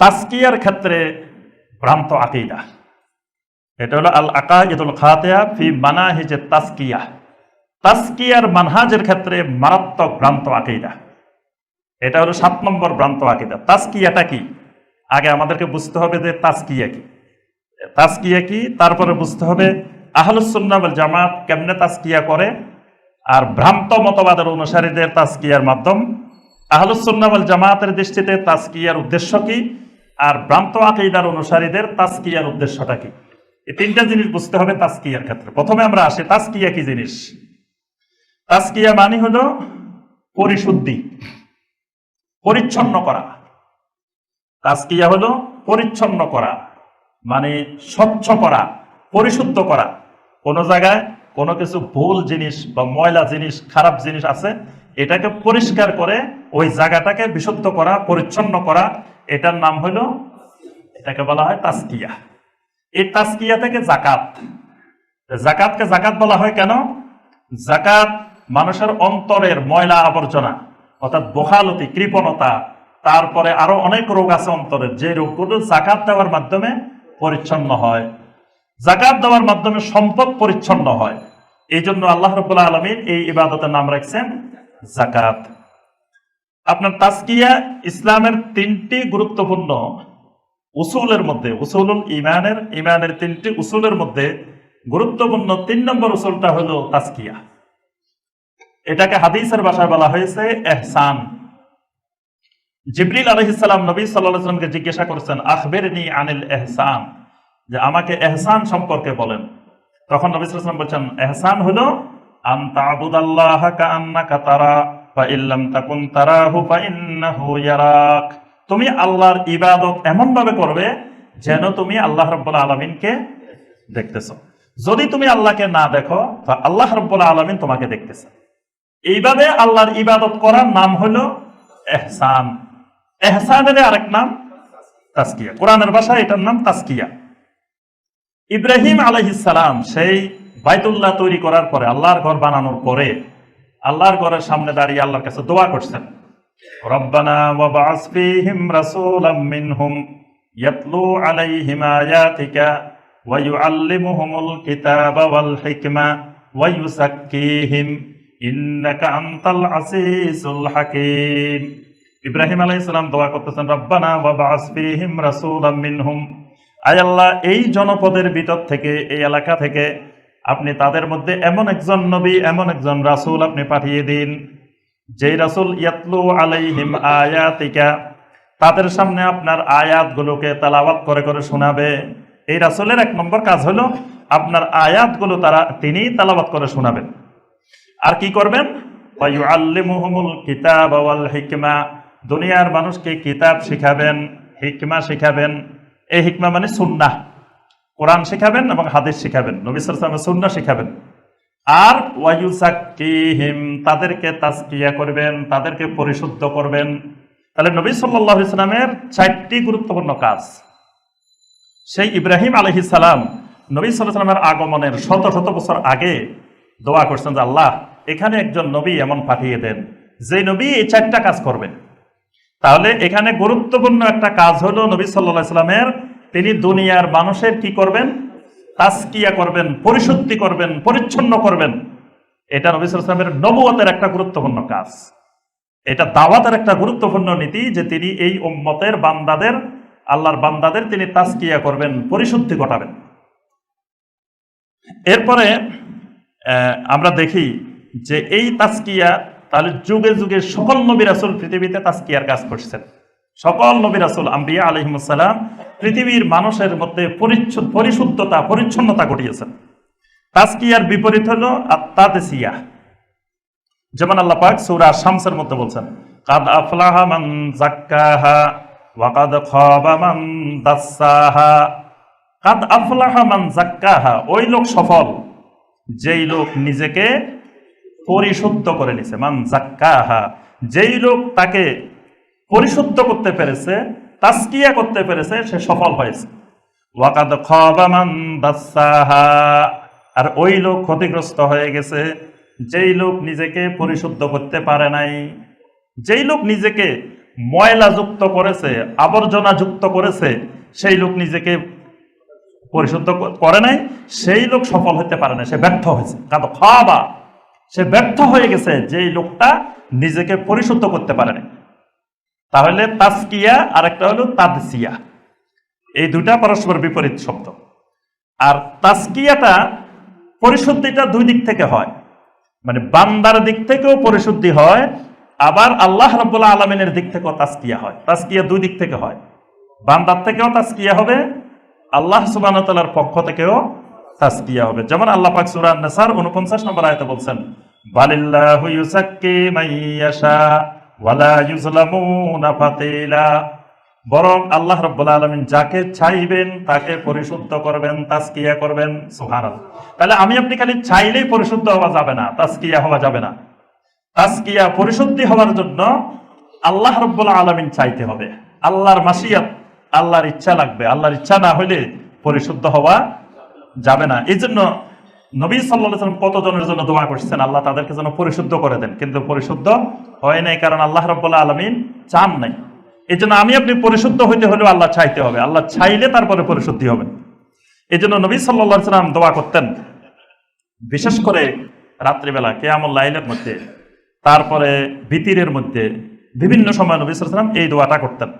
তাস্কিয়ার ক্ষেত্রে ভ্রান্ত আকিদা। এটা হলো আল আকাইদুল খাতেয়া ফি মানাহিজে তাস্কিয়া তাস্কিয়ার মানহাজের ক্ষেত্রে মারাত্মক ভ্রান্ত আকিদা। এটা হলো সাত নম্বর ভ্রান্ত আকিদা। তাস্কিয়াটা কি? আগে আমাদেরকে বুঝতে হবে যে তাস্কিয়া কি। তাস্কিয়া কি? তারপরে বুঝতে হবে আহলুসুন্নাবল জামাত কেমনে তাস্কিয়া করে আর ভ্রান্ত মতবাদের অনুসারীদের তাস্কিয়ার মাধ্যম। আহলুসুন্নাবল জামাতের দৃষ্টিতে তাস্কিয়ার উদ্দেশ্য কি? আর ভ্রান্ত আকিদার অনুসারীদের তাস্কিয়ার উদ্দেশ্যটা কি? এই তিনটা জিনিস বুঝতে হবে তাস্কিয়ার ক্ষেত্রে। প্রথমে আমরা আসি তাস্কিয়া কি জিনিস? তাস্কিয়া মানে হলো পরিশুদ্ধি, পরিচ্ছন্ন করা। তাস্কিয়া হলো পরিচ্ছন্ন করা মানে স্বচ্ছ করা, পরিশুদ্ধ করা। কোনো জায়গায় কোনো কিছু ভুল জিনিস বা ময়লা জিনিস, খারাপ জিনিস আছে, এটাকে পরিষ্কার করে ওই জায়গাটাকে বিশুদ্ধ করা, পরিচ্ছন্ন করা এটার নাম হলো, এটাকে বলা হয় তাস্কিয়া এই তাস্কিয়া থেকে জাকাত জাকাতকে জাকাত বলা হয় কেন? জাকাত মানুষের অন্তরের ময়লা আবর্জনা, অর্থাৎ বহালতি কৃপণতা, তারপরে আরও অনেক রোগ আছে অন্তরের যে রোগগুলো জাকাত দেওয়ার মাধ্যমে পরিচ্ছন্ন হয়। জাকাত দেওয়ার মাধ্যমে সম্পদ পরিচ্ছন্ন হয়। এই জন্য আল্লাহ রবুল্লাহ আলমিন এই ইবাদতের নাম রাখছেন জাকাত আপনার তাস্কিয়া ইসলামের তিনটি গুরুত্বপূর্ণ উসুলের মধ্যে, উসুলুল ইমানের ইমানের তিনটি উসুলের মধ্যে গুরুত্বপূর্ণ তিন নম্বর উসুলটা হলো তাস্কিয়া এটাকে হাদিসের ভাষায় বলা হয়েছে এহসান। জিবরিল আলহিসাল্লাম নবী সাল্লামকে জিজ্ঞাসা করছেন, আখবেরনি আনিল এহসান? যে আমাকে এহসান সম্পর্কে বলেন। তখন নবী সাল্লাম বলছেন, এহসান হলো, আন তাবুদাল্লাহ কান্নাকা তারা। তুমি আল্লাহর ইবাদত এমন ভাবে করবে যেন তুমি আল্লাহ রাব্বুল আলামিনকে দেখতেছো। যদি তুমি আল্লাহকে না দেখো আল্লাহ রাব্বুল আলামিন তোমাকে দেখতেছে। এইভাবে আল্লাহর ইবাদত করার নাম হলো এহসান। এহসানের আরেক নাম তাস্কিয়া কোরআনের ভাষায় এটার নাম তাস্কিয়া ইব্রাহিম আলহিসাম সেই বাইতুল্লাহ তৈরি করার পরে, আল্লাহর ঘর বানানোর পরে আল্লাহর ঘরের সামনে দাঁড়িয়ে আল্লাহর কাছে দোয়া করছেন। রব্বানা ওয়াবাস ফীহিম রাসূলাম মিনহুম ইয়াতলু আলাইহিম আয়াতিকা ওয়া ইউআল্লিমুহুমুল কিতাবা ওয়াল হিকমা ওয়া ইউযাক্কিহিম ইন্নাকা আনতাল আসিসুল হাকীম। ইব্রাহিম আলাইহিস সালাম দোয়া করতেছেন, রব্বানা ওয়াবাস ফীহিম রাসূলাম মিনহুম। আয় আল্লাহ, এই জনপদের ভিতর থেকে, এই এলাকা থেকে আপনি তাদের মধ্যে এমন একজন নবী, এমন একজন রাসূল আপনি পাঠিয়ে দিন, যেই রাসূল ইয়াতলু আলাইহিম আয়াতিকা, তাদের সামনে আপনার আয়াতগুলোকে তালাওয়াত করে করে শোনাবে। এই রাসূলের এক নম্বর কাজ হলো, আপনার আয়াতগুলো তারা তিনি তালাওয়াত করে শোনাবেন। আর কি করবেন? কিতাব ওয়াল হিকমা, দুনিয়ার মানুষকে কিতাব শিখাবেন, হিকমা শিখাবেন। এই হিকমা মানে সুন্নাহ। কোরআন শিখাবেন এবং হাদিস শিখাবেন। নবী সালামের সুন্নাহ শিখাবেন। আর ওয়ায়ুসাক্কিহিম, তাদেরকে তাজকিয়া করবেন, তাদেরকে পরিশুদ্ধ করবেন। তাহলে নবী সাল্লাল্লাহু আলাইহি সাল্লামের চারটি গুরুত্বপূর্ণ কাজ। সেই ইব্রাহিম আলাইহিস সালাম নবী সাল্লামের আগমনের শত শত বছর আগে দোয়া করছেন যে, আল্লাহ, এখানে একজন নবী এমন পাঠিয়ে দেন, যে নবী এই চারটা কাজ করবেন। তাহলে এখানে গুরুত্বপূর্ণ একটা কাজ হলো নবী সাল্লাহ সাল্লামের তিনি দুনিয়ার মানুষের কি করবেন? তাস্কিয়া করবেন, পরিশুদ্ধি করবেন, পরিচ্ছন্ন করবেন। এটা নবী সাল্লামের নবুয়তের একটা গুরুত্বপূর্ণ কাজ। এটা দাওয়াতের একটা গুরুত্বপূর্ণ নীতি যে তিনি এই উম্মতের বান্দাদের, আল্লাহর বান্দাদের তিনি তাস্কিয়া করবেন, পরিশুদ্ধি ঘটাবেন। এরপরে আমরা দেখি যে এই তাস্কিয়া তাহলে যুগে যুগে সকল নবী রাসুল পৃথিবীতে তাস্কিয়ার কাজ করছেন। সকল নবী রাসুল, আম্বিয়া আলহিমসাল্লাম পৃথিবীর মানুষের মধ্যে পরিশুদ্ধতা, পরিচ্ছন্নতা ঘটিয়েছেন। তাস্কিয়ার বিপরীত হলো আত্মাদেসিয়া। যেমন আল্লাহ পাক সূরা শামসের মধ্যে বলছেন, কাদ আফলাহা মান জাক্কাহা ওয়া কাদ খাবা মান দাসসাহা কাদ আফলাহা মান জাক্কাহা ওই লোক সফল, যেই লোক নিজেকে পরিশুদ্ধ করে নিছে, মান জাক্কাহা যেই লোক তাকে পরিশুদ্ধ করতে পেরেছে তাস্কিয়া করতে পেরেছে, সে সফল হয়েছে। ওয়াকাদ খাবা মান দাসসাহা আর ওই লোক ক্ষতিগ্রস্ত হয়ে গেছে, যেই লোক নিজেকে পরিশুদ্ধ করতে পারে নাই, যেই লোক নিজেকে ময়লা যুক্ত করেছে, আবর্জনা যুক্ত করেছে, সেই লোক নিজেকে পরিশুদ্ধ করে নাই, সেই লোক সফল হতে পারে না সে ব্যর্থ হয়েছে। কারণ খাওয়া সে ব্যর্থ হয়ে গেছে, যেই লোকটা নিজেকে পরিশুদ্ধ করতে পারে না তাহলে তাস্কিয়া আর একটা হলো তাদসিয়া এই দুটা পরস্পর বিপরীত শব্দ। আর তাস্কিয়াটা পরিশুদ্ধিটা দুই দিক থেকে হয়। মানে বান্দার দিক থেকেও পরিশুদ্ধি হয়, আবার আল্লাহ রাব্বুল্লাহ আলমিনের দিক থেকেও তাস্কিয়া হয়। তাস্কিয়া দুই দিক থেকে হয়। বান্দার থেকেও তাস্কিয়া হবে, আল্লাহ তাআলার পক্ষ থেকেও তাস্কিয়া হবে। যেমন আল্লাহ পাক সূরা আন-নাসার 49 নম্বর আয়াতে বলছেন, বালিল্লাহু ওয়ালা বরং আল্লাহ রাব্বুল আলামিন যাকে চাইবেন, তাকে পরিশুদ্ধ করবেন তাসকিয়া করবেন, সুবহানাল্লাহ। তাহলে আমি আপনি খালি চাইলেই পরিশুদ্ধ হওয়া যাবে না তাসকিয়া হওয়া যাবে না। তাসকিয়া পরিশুদ্ধি হওয়ার জন্য আল্লাহ রব্বুল আলমিন চাইতে হবে। আল্লাহর মাসিয়াত, আল্লাহর ইচ্ছা লাগবে। আল্লাহর ইচ্ছা না হলে পরিশুদ্ধ হওয়া যাবে না। এই জন্য নবী সাল্লাম কতজনের জন্য দোয়া করছেন? আল্লাহ তাদেরকে যেন পরিশুদ্ধ করে দেন। কিন্তু পরিশুদ্ধ হয় নাই কারণ আল্লাহ রব্বুল্লাহ আলমিন চান নাই। এই জন্য আমি আপনি পরিশুদ্ধ হইতে হলেও আল্লাহ চাইতে হবে। আল্লাহ চাইলে তারপরে পরিশুদ্ধি হবে এই জন্য নবী সাল্লাহ সাল্লাম দোয়া করতেন। বিশেষ করে রাত্রিবেলা, কেয়ামুল লাইলের মধ্যে, তারপরে বিতিরের মধ্যে বিভিন্ন সময় নবী সাল্লাম এই দোয়াটা করতেন।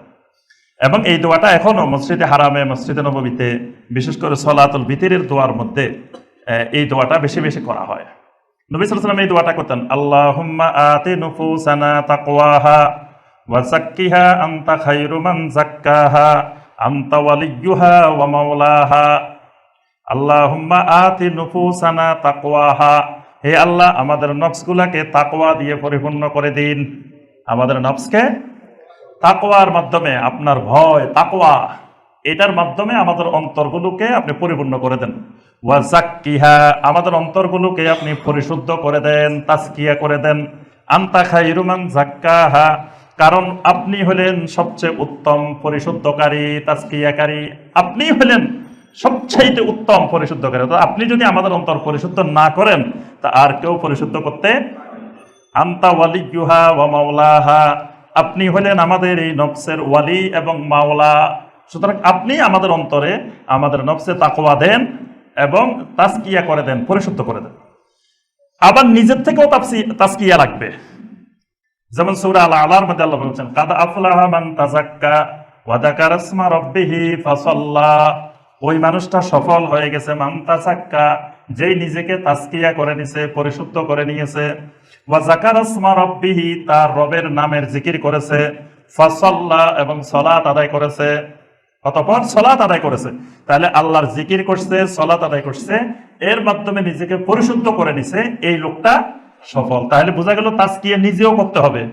এবং এই দোয়াটা এখনও মসজিদে হারামে, মসজিদে নবমীতে, বিশেষ করে সলাতুল বিতিরের দোয়ার মধ্যে এই দোয়াটা বেশি বেশি করা হয়। নবী সাল্লাম এই দোয়াটা করতেন, আল্লাহুম্মা নুফুসানা তাকওয়াহা নুফুসানা তাকওয়াহা। হে আল্লাহ, আমাদের নফসগুলাকে তাকওয়া দিয়ে পরিপূর্ণ করে দিন। আমাদের নফসকে তাকওয়ার মাধ্যমে আপনার ভয়, তাকওয়া, এটার মাধ্যমে আমাদের অন্তরগুলোকে আপনি পরিপূর্ণ করে দেন। ওয়া জাক্কিহা আমাদের অন্তরগুলোকে আপনি পরিশুদ্ধ করে দেন তাসকিয়া করে দেন। আন্তা খাইরুমান জাক্কাহা কারণ আপনি হলেন সবচেয়ে উত্তম পরিশুদ্ধকারী তাসকিয়াকারী আপনি হলেন সবচাইতে উত্তম পরিশুদ্ধকারী। তো আপনি যদি আমাদের অন্তর পরিশুদ্ধ না করেন, তা আর কেউ পরিশুদ্ধ করতে আন্তা ওয়ালিয়ুহা ওয়া মাওলাহা। আপনি হলেন আমাদের এই নফসের ওয়ালি এবং মাওলা। সুতরাং আপনি আমাদের অন্তরে আমাদের নফসে তাকওয়া দেন এবং তাস্কিয়া করে দেন, পরিশুদ্ধ করে দেন। আবার নিজের থেকেও তাসকিয়া লাগবে যেমন সূরা আল আলার মধ্যে আল্লাহ বলছেন, কাদা আফলাহা মান তাযাক্কা ওয়া যাকারা ইসমা রাব্বিহি ফাসাল্লা। ওই মানুষটা সফল হয়ে গেছে, মান তাযাক্কা, যেই নিজেকে তাসকিয়া করে নিছে, পরিশুদ্ধ করে নিয়েছে। ওয়া যাকারা ইসমা রাব্বিহি, তার রবের নামের জিকির করেছে। ফাসাল্লা এবং সালাত আদায় করেছে। অতঃপর সলাত আদায় করেছে। তাহলে আল্লাহর জিকির করছে, সলাত আদায় করছে, এর মাধ্যমে নিজেকে পরিশুদ্ধ করে নিছে, এই লোকটা সফল। তাহলে বোঝা গেল তাস্কিয়া নিজেও করতে হবে।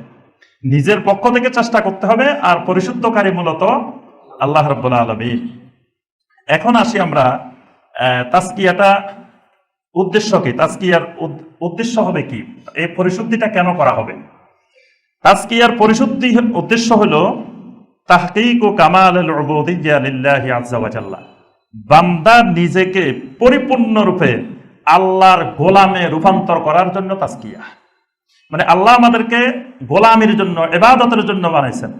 নিজের পক্ষ থেকে চেষ্টা করতে হবে, আর পরিশুদ্ধকারী মূলত আল্লাহ রব্বুল আলমী এখন আসি আমরা তাস্কিয়াটা উদ্দেশ্য কি? তাস্কিয়ার উদ- উদ্দেশ্য হবে কি? এই পরিশুদ্ধিটা কেন করা হবে? তাস্কিয়ার পরিশুদ্ধি উদ্দেশ্য হলো তাহকিক ও কামাল বান্দা নিজেকে পরিপূর্ণরূপে আল্লাহর গোলামে রূপান্তর করার জন্য তাস্কিয়া মানে আল্লাহ আমাদেরকে গোলামির জন্য, এবাদতের জন্য বানাইছেন।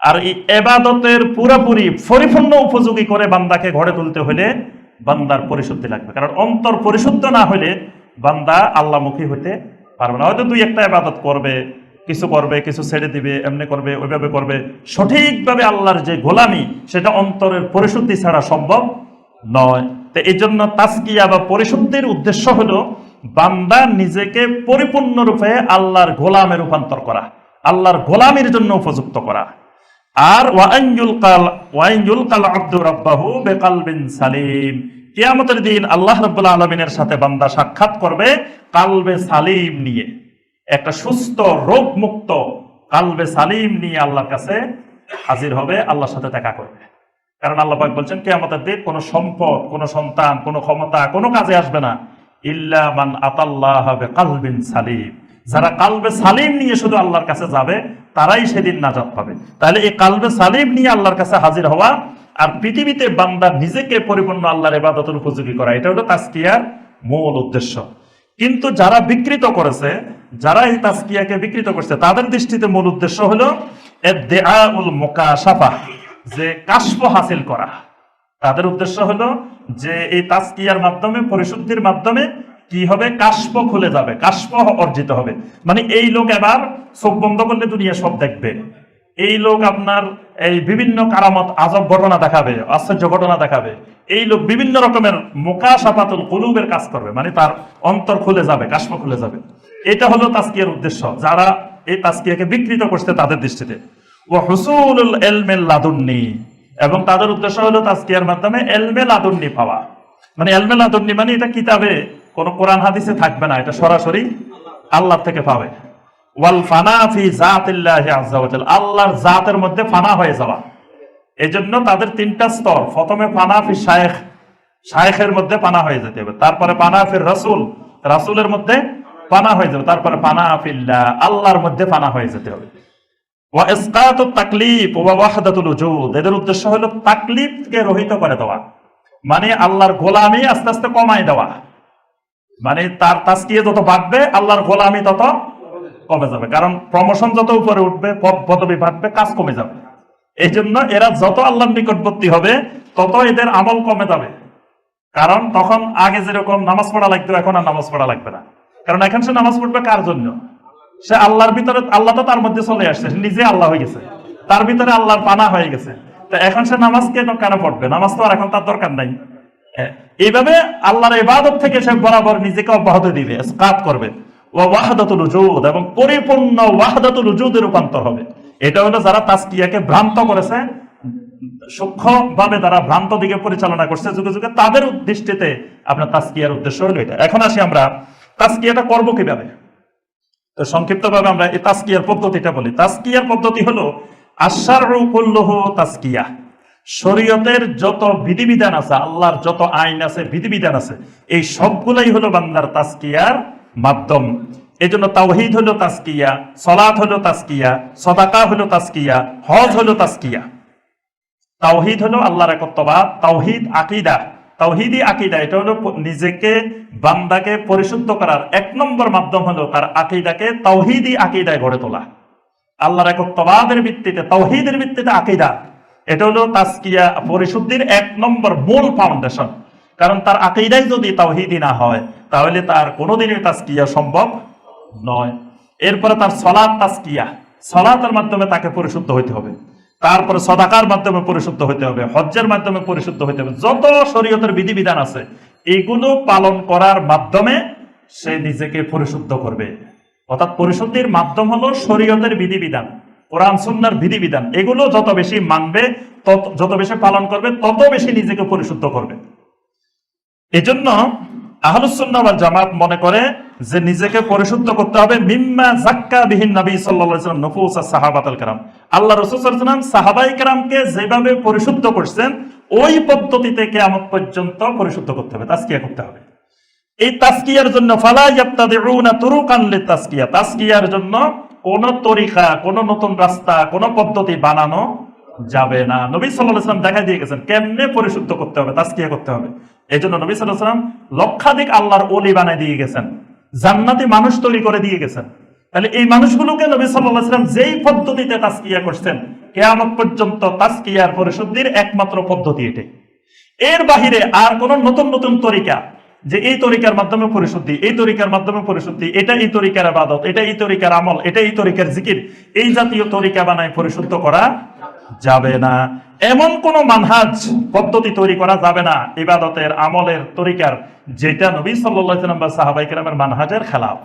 আর এই এবাদতের পুরোপুরি পরিপূর্ণ উপযোগী করে বান্দাকে ঘরে তুলতে হলে বান্দার পরিশুদ্ধি লাগবে। কারণ অন্তর পরিশুদ্ধ না হলে বান্দা আল্লাহমুখী হতে পারবে না। হয়তো দুই একটা এবাদত করবে কিছু করবে, কিছু ছেড়ে দিবে, এমনি করবে, ওইভাবে করবে। সঠিকভাবে আল্লাহর যে গোলামি, সেটা অন্তরের পরিশুদ্ধি ছাড়া সম্ভব নয়। তো এই জন্য তাস্কিয়া বা পরিশুদ্ধির উদ্দেশ্য হলো বান্দা নিজেকে পরিপূর্ণরূপে আল্লাহর গোলামে রূপান্তর করা, আল্লাহর গোলামির জন্য উপযুক্ত করা। আর ওয়াইনুল কাল ওয়াইনুল কাল আব্দু রাব্বাহু বেকালবিন সালিম। কিয়ামতের দিন আল্লাহ রাব্বুল আলামিনের সাথে বান্দা সাক্ষাৎ করবে কালবে সালিম নিয়ে। একটা সুস্থ রোগ মুক্ত কালবে সালিম নিয়ে আল্লাহর কাছে হাজির হবে, আল্লাহর সাথে দেখা করবে। কারণ আল্লাহ পাক বলছেন, কিয়ামতের দিন কোনো সম্পদ, কোনো সন্তান, কোনো ক্ষমতা, কোনো কাজে আসবে না। ইল্লা মান আতাল্লাহ হবে কালবিন সালিম। যারা কালবে সালিম নিয়ে শুধু আল্লাহর কাছে যাবে, তারাই সেদিন নাজাত পাবে। তাহলে এই কালবে সালিম নিয়ে আল্লাহর কাছে হাজির হওয়া আর পৃথিবীতে বান্দা নিজেকে পরিপূর্ণ আল্লাহর ইবাদতের উপযোগী করা, এটা হলো তাস্কিয়ার মূল উদ্দেশ্য। কিন্তু যারা বিকৃত করেছে যারা এই তাস্কিয়াকে বিকৃত করছে, তাদের দৃষ্টিতে মূল উদ্দেশ্য হলো মুকাশাফা, যে কাশফ হাসিল করা। তাদের উদ্দেশ্য হলো যে এই তাস্কিয়ার মাধ্যমে, পরিশুদ্ধির মাধ্যমে কি হবে? কাশপ খুলে যাবে কাশপ অর্জিত হবে। মানে এই লোক এবার চোখ বন্ধ করলে দুনিয়া সব দেখবে। এই লোক আপনার এই বিভিন্ন কারামত, আজব ঘটনা দেখাবে, আশ্চর্য ঘটনা দেখাবে। এই লোক বিভিন্ন রকমের মোকা সাপাতুল কুলুবের কাজ করবে মানে তার অন্তর খুলে যাবে কাশপ খুলে যাবে। এটা হলো তাস্কিয়ার উদ্দেশ্য। যারা এই তাস্কিয়াকে বিকৃত করছে তাদের দৃষ্টিতে। ও হুসুলুল এলমেল লাদুন্নি। এবং তাদের উদ্দেশ্য হলো তাস্কিয়ার মাধ্যমে এলমে লাদুন্নি পাওয়া। মানে এলমে লাদুন্নি মানে এটা কিতাবে, কোন কোরআন হাদিসে থাকবে না, এটা সরাসরি আল্লাহ থেকে পাবে। ওয়াল ফানা ফি জাতিল্লাহি ওয়া আল্লাহর জাতের মধ্যে ফানা হয়ে যাওয়া। এজন্য তাদের তিনটা স্তর। প্রথমে ফানা ফি শায়েখ। শায়েখের মধ্যে পানা হয়ে যেতে হবে। তারপরে পানা ফির রাসূল। রাসূলের মধ্যে পানা হয়ে যাবে। তারপরে পানা ফিল্লাহ আল্লাহর মধ্যে পানা হয়ে যেতে হবে। এদের উদ্দেশ্য হলো তাকলিফকে রহিত করে দেওয়া। মানে আল্লাহর গোলামি আস্তে আস্তে কমায় দেওয়া। মানে তার তাস্কিয়ে যত বাড়বে, আল্লাহর গোলামি তত কমে যাবে। কারণ প্রমোশন যত উপরে উঠবে, পদ, পদবি বাড়বে, কাজ কমে যাবে। এই জন্য এরা যত আল্লাহর নিকটবর্তী হবে, তত এদের আমল কমে যাবে। কারণ তখন আগে যেরকম নামাজ পড়া লাগতো, এখন আর নামাজ পড়া লাগবে না। কারণ এখন সে নামাজ পড়বে কার জন্য? সে আল্লাহর ভিতরে আল্লাহ তো তার মধ্যে চলে আসছে নিজে আল্লাহ হয়ে গেছে। তার ভিতরে আল্লাহর পানা হয়ে গেছে। এখন সে নামাজ কেন কেন পড়বে? নামাজ তো আর এখন তার দরকার নাই। হ্যাঁ, এইভাবে আল্লাহর ইবাদত থেকে সে বরাবর নিজেকে অব্যাহত দিবে কাজ করবে। ওয়াহাদাতুল উজুদ এবং পরিপূর্ণ ওয়াহাদাতুল উজুদে রূপান্তর হবে। এটা হলো যারা তাস্কিয়াকে ভ্রান্ত করেছে সূক্ষ্মভাবে তারা ভ্রান্ত দিকে পরিচালনা করছে যুগে যুগে তাদের দৃষ্টিতে আপনার তাস্কিয়ার উদ্দেশ্য হলো এটা। এখন আসি আমরা তাস্কিয়াটা করব কীভাবে? তো সংক্ষিপ্তভাবে আমরা এই তাস্কিয়ার পদ্ধতিটা বলি। তাস্কিয়ার পদ্ধতি হলো আশারু কুল্লুহু তাস্কিয়া শরীয়তের যত বিধিবিধান আছে, আল্লাহর যত আইন আছে, বিধিবিধান আছে, এই সবগুলাই হলো বান্দার তাস্কিয়ার মাধ্যম। এই জন্য তাওহিদ হলো তাস্কিয়া সলাৎ হলো তাস্কিয়া সদাকা হলো তাস্কিয়া হজ হলো তাস্কিয়া তাওহিদ হলো আল্লাহর একত্ববাদ, তাওহিদ আকিদা। তাওহিদি আকিদা, এটা হলো নিজেকে বান্দাকে পরিশুদ্ধ করার এক নম্বর মাধ্যম হলো তার আকিদাকে তাওহিদি আকিদায় গড়ে তোলা। আল্লাহর একত্ববাদের ভিত্তিতে, তাওহিদের ভিত্তিতে আকিদা। এটা হলো তাস্কিয়া পরিশুদ্ধির এক নম্বর মূল ফাউন্ডেশন কারণ তার আকিদাই যদি তাওহিদি না হয়, তাহলে তার কোনোদিনই তাস্কিয়া সম্ভব নয়। এরপরে তার সলাৎ তাস্কিয়া সলাতের মাধ্যমে তাকে পরিশুদ্ধ হইতে হবে। তারপরে সদাকার মাধ্যমে পরিশুদ্ধ হইতে হবে। হজ্জের মাধ্যমে পরিশুদ্ধ হইতে হবে। যত শরীয়তের বিধিবিধান আছে এগুলো পালন করার মাধ্যমে সে নিজেকে পরিশুদ্ধ করবে। অর্থাৎ পরিশুদ্ধির মাধ্যম হলো শরীয়তের বিধিবিধান, কোরআন, সুন্নার বিধিবিধান। এগুলো যত বেশি মানবে, তত যত বেশি পালন করবে, তত বেশি নিজেকে পরিশুদ্ধ করবে। এজন্য ওয়াল জামাত মনে করে যে নিজেকে পরিশুদ্ধ করতে হবে, মিম্মা জাক্কা বিহীন নবী ওয়াসাল্লাম, নফুস আর সাহাবাতুল কিরাম। আল্লাহ সাহাবায়ে কিরামকে যেভাবে পরিশুদ্ধ করছেন, ওই পদ্ধতিতে পর্যন্ত পরিশুদ্ধ করতে হবে তাসকিয়া করতে হবে। এই তাসকিয়ার জন্য তাসকিয়ার জন্য কোন তরিকা, কোন নতুন রাস্তা, কোন পদ্ধতি বানানো যাবে না। নবী আলাইহি দেখা দিয়ে গেছেন, কেমনে পরিশুদ্ধ করতে হবে তাসকিয়া করতে হবে। এই জন্য নবী সাল্লাল্লাহু আলাইহি লক্ষাধিক আল্লাহর ওলি বানাই দিয়ে গেছেন, জান্নাতি মানুষ তৈরি করে দিয়ে গেছেন। তাহলে এই মানুষগুলোকে নবী সাল্লাল্লাহু আলাইহি যেই পদ্ধতিতে তাসকিয়া করছেন, কিয়ামত পর্যন্ত তাসকিয়ার পরিশুদ্ধির একমাত্র পদ্ধতি এটাই। এর বাহিরে আর কোন নতুন নতুন তরিকা যে এই তরিকার মাধ্যমে পরিশুদ্ধি, এই তরিকার মাধ্যমে পরিশুদ্ধি, এটা এই তরিকার আবাদত, এটা এই তরিকার আমল, এটা এই তরিকার জিকির, এই জাতীয় তরিকা বানায় পরিশুদ্ধ করা যাবে না। এমন কোন মানহাজ পদ্ধতি তৈরি করা যাবে না। ইবাদতের আমলের তরিকার, যেটা নবী আলাইহি বা সাহাবায়ে কেরামের মানহাজের খেলাফ।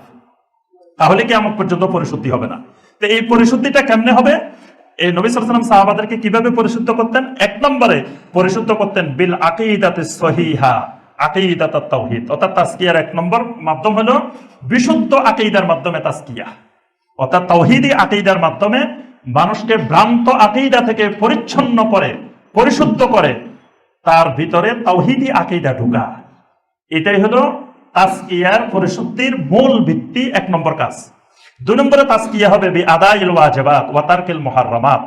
তাহলে কি আমার পর্যন্ত পরিশুদ্ধি হবে না? তো এই পরিশুদ্ধিটা কেমনে হবে? এই নবী সাল্লাল্লাহু সাহাবাদেরকে কীভাবে পরিশুদ্ধ করতেন? এক নম্বরে, পরিশুদ্ধ করতেন বিল আকিদাতে সহিহা, আকিদাত তাওহীদ। অর্থাৎ তাসকিয়ার এক নম্বর মাধ্যম হলো বিশুদ্ধ আকিদার মাধ্যমে তাসকিয়া অর্থাৎ তাওহীদি আকিদার মাধ্যমে মানুষকে ভ্রান্ত আকিদা থেকে পরিচ্ছন্ন করে, পরিশুদ্ধ করে, তার ভিতরে তাওহীদি আকিদা ঢুকা এটাই হলো তাসকিয়ার পরিশুদ্ধির মূল ভিত্তি, এক নম্বর কাজ। দুই নম্বরে তাসকিয়া হবে বি আদাইল ওয়াজিবাত ওয়া তারকিল মুহাররামাত।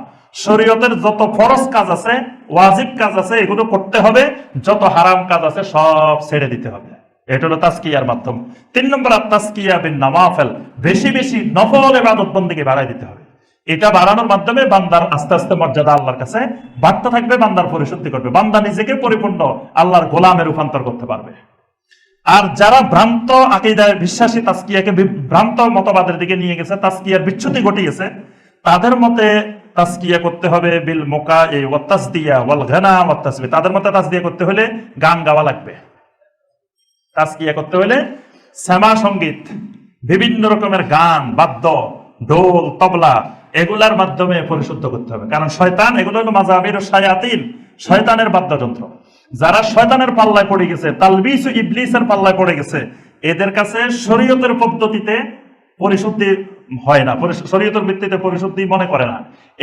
শরীয়তের যত ফরজ কাজ আছে, ওয়াজিব কাজ আছে, এগুলো করতে হবে, যত হারাম কাজ আছে, সব ছেড়ে দিতে হবে। এটা হলো তাসকিয়ার মাধ্যম। তিন নম্বর তাসকিয়া বিন নামাফেল বেশি বেশি নফল ইবাদত বন্দিকে বাড়াই দিতে হবে। এটা বাড়ানোর মাধ্যমে বান্দার আস্তে আস্তে মর্যাদা আল্লাহর কাছে বাড়তে থাকবে, বান্দার পরিশুদ্ধি করবে বান্দা নিজেকে পরিপূর্ণ আল্লাহর গোলামে রূপান্তর করতে পারবে। আর যারা ভ্রান্ত আকিদায় বিশ্বাসী তাস্কিয়াকে ভ্রান্ত মতবাদের দিকে নিয়ে গেছে তাস্কিয়ার বিচ্যুতি ঘটিয়েছে, তাদের মতে তাস্কিয়া করতে হবে বিল মোকা এই ওয়াত্তাসদিয়া ওয়াল ঘানা ওয়াত্তাসবি তাদের মতে তাসদিয়া করতে হলে গান গাওয়া লাগবে। তাস্কিয়া করতে হলে শ্যামা সংগীত, বিভিন্ন রকমের গান, বাদ্য, ঢোল, তবলা এগুলার মাধ্যমে পরিশুদ্ধ করতে হবে। কারণ শয়তান এগুলো হলো মাজাবির শায়াতিন, শয়তানের বাদ্যযন্ত্র। যারা শয়তানের পাল্লায় পড়ে গেছে, তালবিস ইবলিসের পাল্লায় পড়ে গেছে, এদের কাছে শরীয়তের পদ্ধতিতে পরিশুদ্ধি হয় না শরীয়তের ভিত্তিতে পরিশুদ্ধি মনে করে না।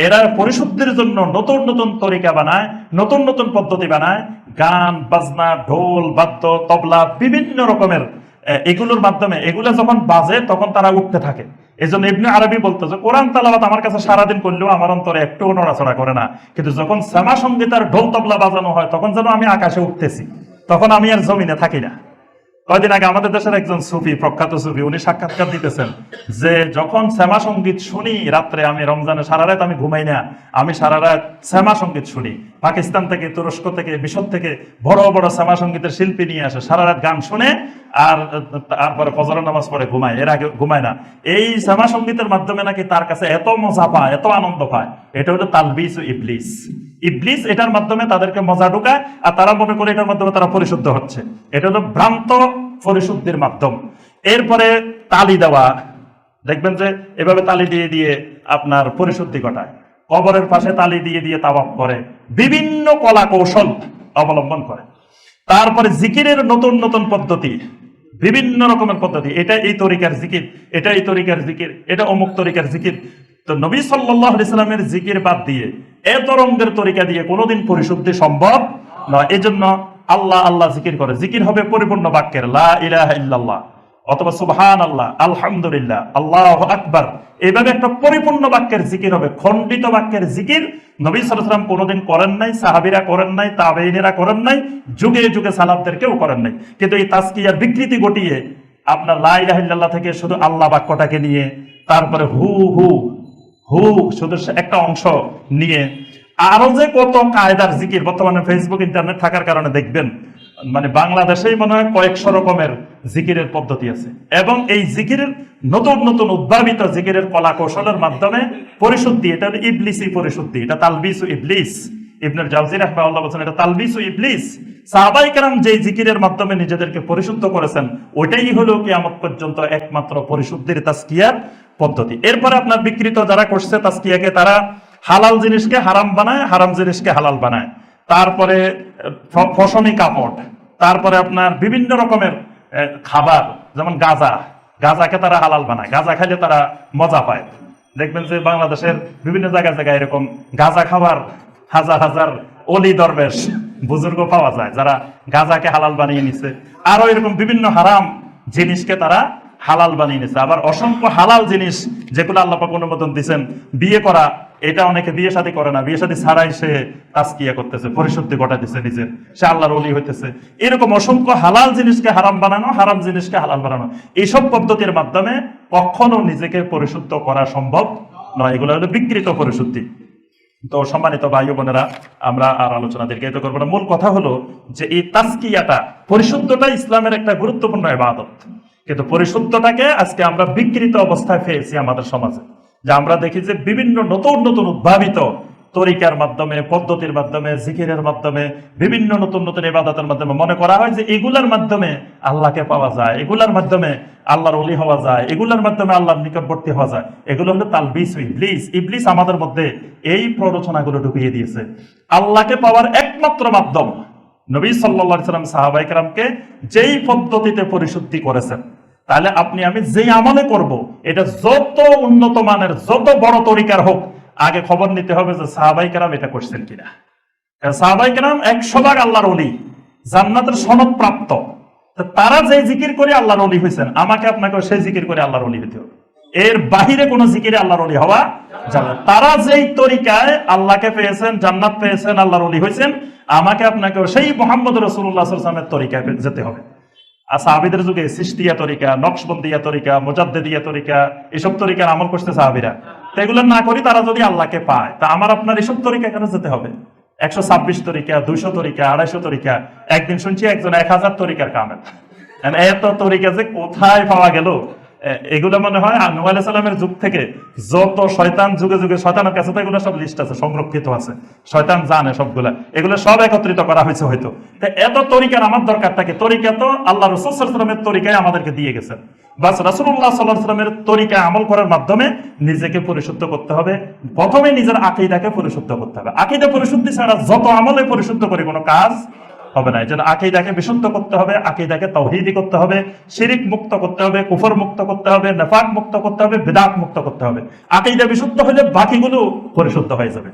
এরা পরিশুদ্ধির জন্য নতুন নতুন তরিকা বানায়, নতুন নতুন পদ্ধতি বানায়, গান, বাজনা, ঢোল, বাদ্য, তবলা, বিভিন্ন রকমের এগুলোর মাধ্যমে, এগুলো যখন বাজে, তখন তারা উঠতে থাকে। এই জন্য ইবনে আরবি বলতো যে কোরআন তালাবাত আমার কাছে সারাদিন করলেও আমার অন্তরে নড়াচড়া করে না। কিন্তু যখন শ্যামা ঢোল তবলা বাজানো হয়, তখন যেন আমি আকাশে উঠতেছি। তখন আমি আর জমিনে থাকি না। কয়দিন আগে আমাদের দেশের একজন সুফি, প্রখ্যাত সুফি, উনি সাক্ষাৎকার দিতেছেন যে, যখন শ্যামা সংগীত শুনি, রাত্রে আমি রমজানে সারা রাত আমি ঘুমাই না, আমি সারা রাত শ্যামা সংগীত শুনি। পাকিস্তান থেকে, তুরস্ক থেকে বিশদ থেকে বড় বড় শ্যামা সঙ্গীতের শিল্পী নিয়ে আসে সারা রাত গান শুনে আর, তারপরে ফজর নামাজ পড়ে, ঘুমায়, এর আগে ঘুমায় না। এই শ্যামা সঙ্গীতের মাধ্যমে নাকি তার কাছে এত মজা পায়, এত আনন্দ পায়, এটা হলো তালবিস ইবলিস। ইবলিস এটার মাধ্যমে তাদেরকে মজা ঢুকায় আর তারা মনে করে এটার মাধ্যমে তারা পরিশুদ্ধ হচ্ছে। এটা হলো ভ্রান্ত পরিশুদ্ধির মাধ্যম। এরপরে তালি দেওয়া, দেখবেন যে এভাবে তালি দিয়ে দিয়ে আপনার পরিশুদ্ধি ঘটায়। কবরের পাশে তালি দিয়ে দিয়ে তাবাব করে, বিভিন্ন কলা কৌশল অবলম্বন করে। তারপরে জিকিরের নতুন নতুন পদ্ধতি, বিভিন্ন রকমের পদ্ধতি। এটা এই তরিকার জিকির, এটা এই তরিকার জিকির, এটা অমুক তরিকার জিকির। তো নবী সাল্লাহ ইসলামের জিকির বাদ দিয়ে এত রঙের তরিকা দিয়ে কোনোদিন পরিশুদ্ধি সম্ভব নয়। এই জন্য আল্লাহ আল্লাহ জিকির করে। জিকির হবে পরিপূর্ণ বাক্যের, লা ইলাহা ইল্লাল্লাহ। অথবা সুবহান আল্লাহ আলহামদুলিল্লাহ, আল্লাহ আকবার। এইভাবে একটা পরিপূর্ণ বাক্যের জিকির হবে। খণ্ডিত বাক্যের জিকির নবী সালাম কোনোদিন করেন নাই, সাহাবিরা করেন নাই তাবেইনেরা করেন নাই, যুগে যুগে সালাবদের কেউ করেন নাই। কিন্তু এই তাস্কিয়ার বিকৃতি ঘটিয়ে আপনার লা ইলাহা ইল্লাল্লাহ থেকে শুধু আল্লাহ বাক্যটাকে নিয়ে, তারপরে হু হু হু, শুধু একটা অংশ নিয়ে, আরও যে কত কায়দার জিকির বর্তমানে ফেসবুক ইন্টারনেট থাকার কারণে দেখবেন মানে বাংলাদেশেই মনে হয় কয়েকশো রকমের জিকিরের পদ্ধতি আছে। এবং এই জিকিরের নতুন নতুন উদ্ভাবিত জিকিরের কলা কৌশলের মাধ্যমে পরিশুদ্ধি, এটা ইবলিসি পরিশুদ্ধি, এটা তালবিস ইবলিস। এটা তালবিস ইবলিস। সাহাবাই কেরাম যে জিকিরের মাধ্যমে নিজেদেরকে পরিশুদ্ধ করেছেন, ওইটাই হলো কিয়ামত পর্যন্ত একমাত্র পরিশুদ্ধির তাস্কিয়ার পদ্ধতি। এরপরে আপনার বিকৃত যারা করছে তাস্কিয়াকে তারা হালাল জিনিসকে হারাম বানায়, হারাম জিনিসকে হালাল বানায়। তারপরে ফসমি কাপড়, তারপরে আপনার বিভিন্ন রকমের খাবার, যেমন গাজা। গাজাকে তারা হালাল বানায়। গাজা খাইলে তারা মজা পায়। দেখবেন যে বাংলাদেশের বিভিন্ন জায়গায় জায়গায় এরকম গাজা খাবার হাজার হাজার অলি দরবেশ, বুজুর্গ পাওয়া যায়, যারা গাজাকে হালাল বানিয়ে নিছে। আরও এরকম বিভিন্ন হারাম জিনিসকে তারা হালাল বানিয়ে নিছে। আবার অসংখ্য হালাল জিনিস যেগুলো আল্লাহ পাক অনুমোদন দিচ্ছেন বিয়ে করা এটা অনেকে বিয়ে শাদী করে না। বিয়ে শাদী ছাড়াই সে তাস্কিয়া করতেছে, পরিশুদ্ধি ঘটাতেছে নিজের। সে আল্লাহর অলি হইতেছে। এরকম অসংখ্য হালাল জিনিসকে হারাম বানানো, হারাম জিনিসকে হালাল বানানো, এইসব পদ্ধতির মাধ্যমে কখনো নিজেকে পরিশুদ্ধ করা সম্ভব নয়। এগুলো হলো বিকৃত পরিশুদ্ধি। তো সম্মানিত ভাই বোনেরা, আমরা আর আলোচনা দীর্ঘায়িত করব না। মূল কথা হলো যে এই তাস্কিয়াটা পরিশুদ্ধটা ইসলামের একটা গুরুত্বপূর্ণ ইবাদত। কিন্তু পরিশুদ্ধটাকে আজকে আমরা বিকৃত অবস্থায় পেয়েছি আমাদের সমাজে। যে আমরা দেখি যে বিভিন্ন নতুন নতুন উদ্ভাবিত তরিকার মাধ্যমে, পদ্ধতির মাধ্যমে, জিকিরের মাধ্যমে, বিভিন্ন নতুন নতুন ইবাদতের মাধ্যমে। মনে করা হয় যে এগুলার মাধ্যমে আল্লাহকে পাওয়া যায়, এগুলার মাধ্যমে আল্লাহর অলি হওয়া যায়, এগুলার মাধ্যমে আল্লাহর নিকটবর্তী হওয়া যায়। এগুলো হলো তালবিস ইবলিস। ইবলিস আমাদের মধ্যে এই প্ররোচনাগুলো ঢুকিয়ে দিয়েছে। আল্লাহকে পাওয়ার একমাত্র মাধ্যম নবী সাল্লা সাল্লাম সাহাবাইকরামকে যেই পদ্ধতিতে পরিশুদ্ধি করেছেন। তাহলে আপনি, আমি যেই আমলে করব, এটা যত উন্নত মানের, যত বড় তরিকার হোক, আগে খবর নিতে হবে যে সাহাবাই কেরাম এটা করছেন কিনা। সাহাবাই কেরাম একশো ভাগ আল্লাহর অলি জান্নাতের সনদ প্রাপ্ত তারা যে জিকির করে আল্লাহর অলি হয়েছেন, আমাকে আপনাকে সেই জিকির করে আল্লাহর অলি হতে হবে। এর বাহিরে কোন জিকিরে আল্লাহর অলি হওয়া যাবে তারা যেই তরিকায় আল্লাহকে পেয়েছেন, জান্নাত পেয়েছেন, আল্লাহর অলি হয়েছেন, আমাকে আপনাকে সেই মোহাম্মদ রসুল্লাহ সাল্লামের তরিকায় যেতে হবে। সাহাবিদের যুগে সৃষ্টিয়া তরিকা, নকশবন্দিয়া তরিকা মোজাদ্দিয়া তরিকা, এসব তরিকার আমল করছে সাহাবিরা। তো এগুলো না করি তারা যদি আল্লাহকে পায়, তা আমার আপনার এসব তরিকা কেন যেতে হবে? একশো ছাব্বিশ তরিকা, দুইশো তরিকা, আড়াইশো তরিকা, একদিন শুনছি একজন এক হাজার তরিকার কামেল। এত তরিকা যে কোথায় পাওয়া গেল? এগুলো মনে হয় নূহ আলাইহিস সালামের যুগ থেকে যত শয়তান যুগে যুগে, শয়তানের কাছে তো এগুলো সব লিস্ট আছে, সংরক্ষিত আছে। শয়তান জানে সবগুলা। এগুলো সব একত্রিত করা হয়েছে হয়তো। তো এত তরিকার আমার দরকারটা কি? তরিকা তো আল্লাহ রসুল সাল্লামের তরিকায় আমাদেরকে দিয়ে গেছেন। বাস রাসুল্লাহ সাল্লাহ সাল্লামের তরিকা আমল করার মাধ্যমে নিজেকে পরিশুদ্ধ করতে হবে। প্রথমে নিজের আকিদাকে পরিশুদ্ধ করতে হবে। আকিদা পরিশুদ্ধি ছাড়া যত আমলে পরিশুদ্ধ করে কোনো কাজ হবে না। এই জন্য আকিদাকে বিশুদ্ধ করতে হবে, আকিদাকে তৌহিদি করতে হবে, শিরিক মুক্ত করতে হবে, কুফর মুক্ত করতে হবে, নেফাক মুক্ত করতে হবে বেদাক মুক্ত করতে হবে। আকিদা বিশুদ্ধ হলে বাকিগুলো পরিশুদ্ধ হয়ে যাবে।